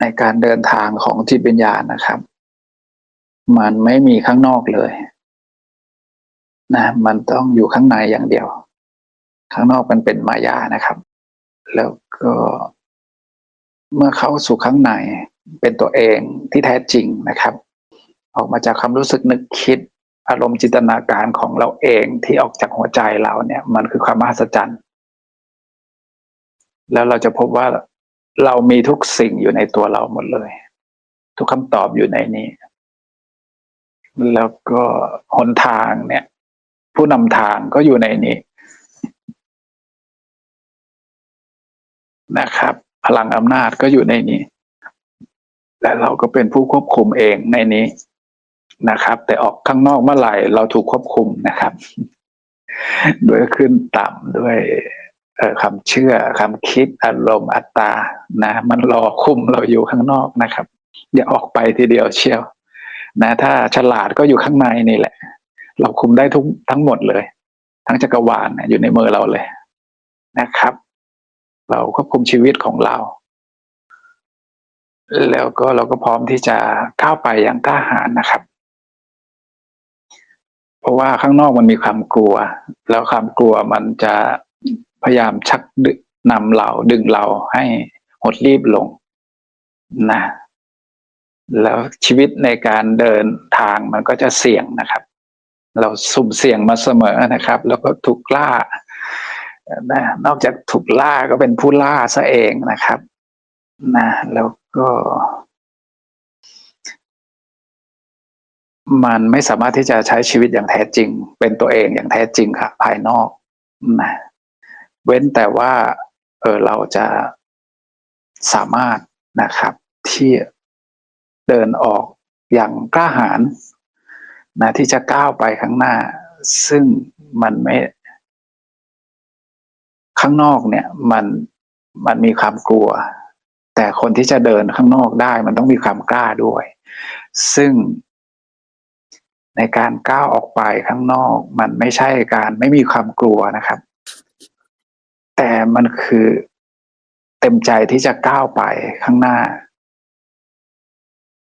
ในการเดินทางของจิตวิญญาณนะครับ มันไม่มีข้างนอกเลย นะ มันต้องอยู่ข้างในอย่างเดียว ข้างนอกมันเป็นมายานะครับ แล้วก็เมื่อเข้าสู่ข้างในเป็นตัวเองที่แท้จริงนะครับ ออกมาจากความรู้สึกนึกคิดอารมณ์จินตนาการของเราเองที่ออกจากหัวใจเราเนี่ย มันคือความมหัศจรรย์ แล้วเราจะพบว่า เรามีทุกสิ่งอยู่ในตัวเราหมดเลย ทุกคำตอบอยู่ในนี้ แล้วก็หนทางเนี่ย ผู้นำทางก็อยู่ในนี้นะครับ พลังอำนาจก็อยู่ในนี้ และเราก็เป็นผู้ควบคุมเองในนี้นะครับ แต่ออกข้างนอกเมื่อไหร่เราถูกควบคุมนะครับ ด้วยขึ้นต่ำด้วย คำเชื่อคำคิดอารมณ์อัตตานะมันรอคุมเราอยู่ข้างนอกนะครับ อย่าออกไปทีเดียวเชียวนะถ้าฉลาดก็อยู่ข้างในนี่แหละ เราคุมได้ทุกทั้งหมดเลย ทั้งจักรวาลอยู่ในมือเราเลยนะครับ เราควบคุมชีวิตของเรา แล้วก็เราก็พร้อมที่จะก้าวไปอย่างกล้าหาญนะครับ เพราะว่าข้างนอกมันมีความกลัว แล้วความกลัวมันจะ พยายามชักดึนำเราดึงเราให้หดรีบลงนะแล้วชีวิตในการเดินทางมันก็จะเสี่ยงนะครับ เราสุ่มเสี่ยงมาเสมอนะครับ แล้วก็ถูกล่านะนอกจากถูกล่าก็เป็นผู้ล่าซะเองนะครับนะแล้วก็ มันไม่สามารถที่จะใช้ชีวิตอย่างแท้จริง เป็นตัวเองอย่างแท้จริงค่ะ ภายนอกนะ เว้นแต่ว่าเออเราจะสามารถนะครับ ที่เดินออกอย่างกล้าหาญนะที่จะก้าวไปข้างหน้า ซึ่งมันไม่ ข้างนอกเนี่ย มันมันมีความกลัว แต่คนที่จะเดินข้างนอกได้ มันต้องมีความกล้าด้วย ซึ่งในการก้าวออกไปข้างนอก มันไม่ใช่การไม่มีความกลัวนะครับ แต่มันคือเต็มใจที่จะก้าวไปข้างหน้า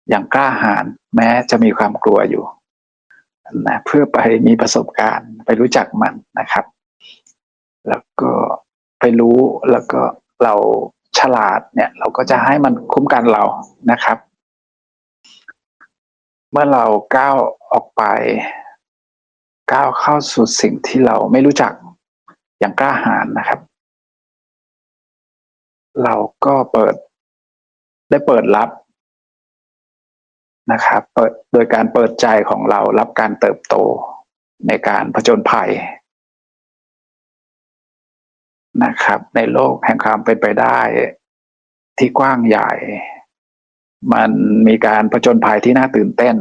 อย่างกล้าหาญแม้จะมีความกลัวอยู่นะเพื่อไปมีประสบการณ์ไปรู้จักมันนะครับ แล้วก็ไปรู้แล้วก็เราฉลาดเนี่ย เราก็จะให้มันคุ้มกันเรานะครับ เมื่อเราก้าวออกไป ก้าวเข้าสู่สิ่งที่เราไม่รู้จัก อย่างกล้าหาญนะครับ เราก็เปิดได้เปิดรับนะครับเปิดโดยการเปิดใจของเรารับการเติบโตในการผจญภัยนะครับ ในโลกแห่งความเป็นไปได้ที่กว้างใหญ่ มันมีการผจญภัยที่น่าตื่นเต้น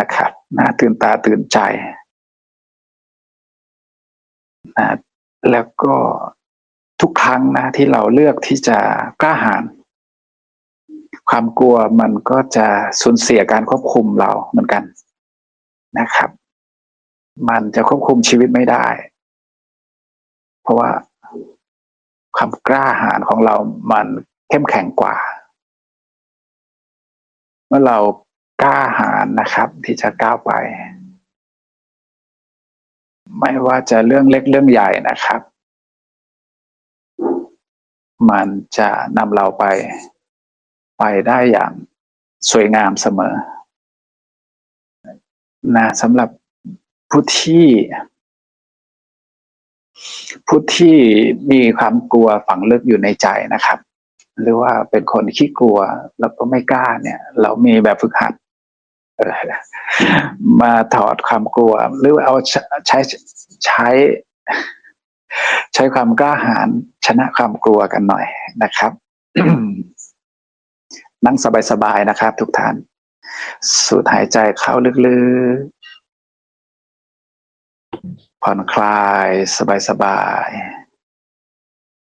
นะครับน่าตื่นตาตื่นใจนะ แล้วก็ทุกครั้งนะที่เราเลือกที่จะกล้าหาญความกลัวมันก็จะสูญเสียการควบคุมเราเหมือนกันนะครับ มันจะควบคุมชีวิตไม่ได้ เพราะว่าความกล้าหาญของเรามันเข้มแข็งกว่า เมื่อเรากล้าหาญนะครับ ที่จะก้าวไป ไม่ว่าจะเรื่องเล็กเรื่องใหญ่นะครับ มันจะนำเราไป ไปได้อย่างสวยงามเสมอนะสำหรับผู้ที่ผู้ที่มีความกลัวฝังลึกอยู่ในใจนะครับ หรือว่าเป็นคนขี้กลัวแล้วก็ไม่กล้าเนี่ย เรามีแบบฝึกหัด มาถอดความกลัว หรือเอาใช้ใช้ใช้ความกล้าหาญชนะความกลัวกันหน่อยนะครับ นั่งสบายๆนะครับ ทุกท่าน สูดหายใจเข้าลึกๆ ผ่อนคลายสบาย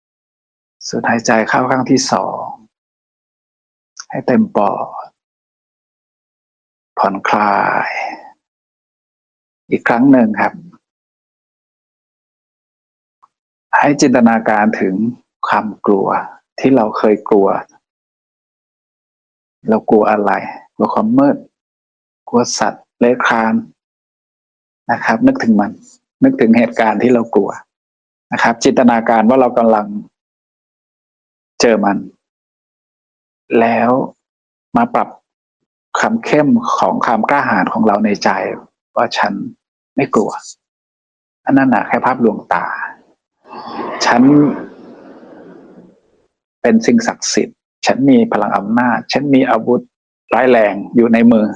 ๆ สูดหายใจเข้าครั้งที่สอง ให้เต็มปอด ผ่อนคลาย อีกครั้งหนึ่งครับ ให้จินตนาการถึงความกลัวที่เราเคยกลัว เรากลัวอะไร กลัวความมืด กลัวสัตว์เลื้อยคลานนะครับ นึกถึงมัน นึกถึงเหตุการณ์ที่เรากลัวนะครับ จินตนาการว่าเรากำลังเจอมัน แล้วมาปรับ คำเข้มของคำกล้าหาญของเราในใจ ว่าฉันไม่กลัว อันนั้นนะแค่ภาพลวงตา ฉันเป็นสิ่งศักดิ์สิทธิ์ ฉันมีพลังอำนาจ ฉันมีอาวุธร้ายแรงอยู่ในมือ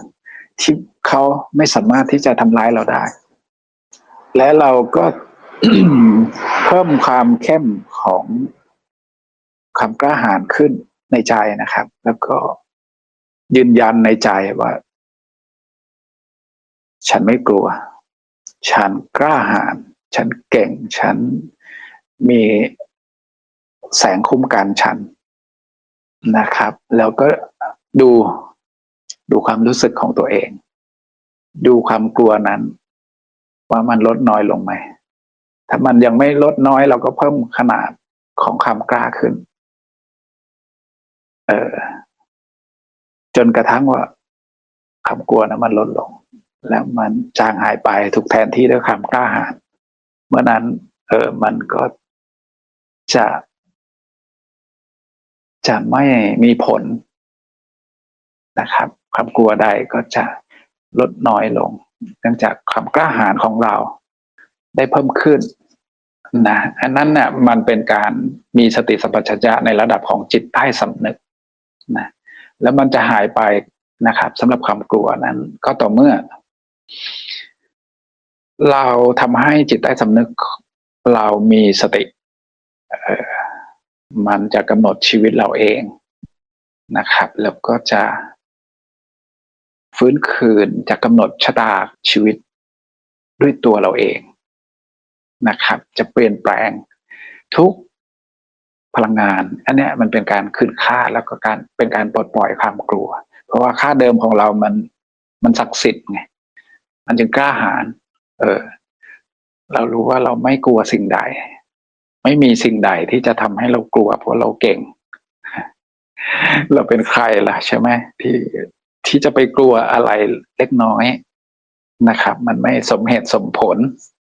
ที่เขาไม่สามารถที่จะทำร้ายเราได้ และเราก็เพิ่มความเข้มของความกล้าหาญขึ้นในใจนะครับ แล้วก็ ยืนยันในใจว่า ฉันไม่กลัว ฉันกล้าหาญฉันเก่ง ฉันมีแสงคุ้มกันฉันนะครับ แล้วก็ดูดูความรู้สึกของตัวเอง ดูความกลัวนั้น ว่ามันลดน้อยลงไหม ถ้ามันยังไม่ลดน้อยเราก็เพิ่มขนาดของความกล้าขึ้น เออ จนกระทั่งว่าความกลัวนะมันลดลง แล้วมันจางหายไปถูกแทนที่ด้วยความกล้าหาญเมื่อนั้น เออมันก็จะ จะไม่มีผลนะครับความกลัวใดก็จะลดน้อยลง เนื่องจากความกล้าหาญของเราได้เพิ่มขึ้นนะอันนั้นเนี่ยมันเป็นการมีสติสัมปชัญญะในระดับของจิตใต้สำนึกนะ แล้วมันจะหายไปนะครับสำหรับความกลัวนั้น ก็ต่อเมื่อ เราทำให้จิตใต้สำนึก เรามีสติมันจะกำหนดชีวิตเราเองนะครับ แล้วก็จะ ฟื้นคืนจะกำหนดชะตาชีวิตด้วยตัวเราเองนะครับ จะเปลี่ยนแปลงทุก พลังงาน อันเนี้ยมันเป็นการคืนค่าแล้วก็การเป็นการปลดปล่อยความกลัว เพราะว่าค่าเดิมของเรามันมันศักดิ์สิทธิ์ไงมันจึงกล้าหาญเออ เรารู้ว่าเราไม่กลัวสิ่งใด ไม่มีสิ่งใดที่จะทำให้เรากลัว เพราะเราเก่ง เราเป็นใครล่ะ ใช่ไหมที่ที่จะไปกลัวอะไรเล็กน้อยนะครับ มันไม่สมเหตุสมผล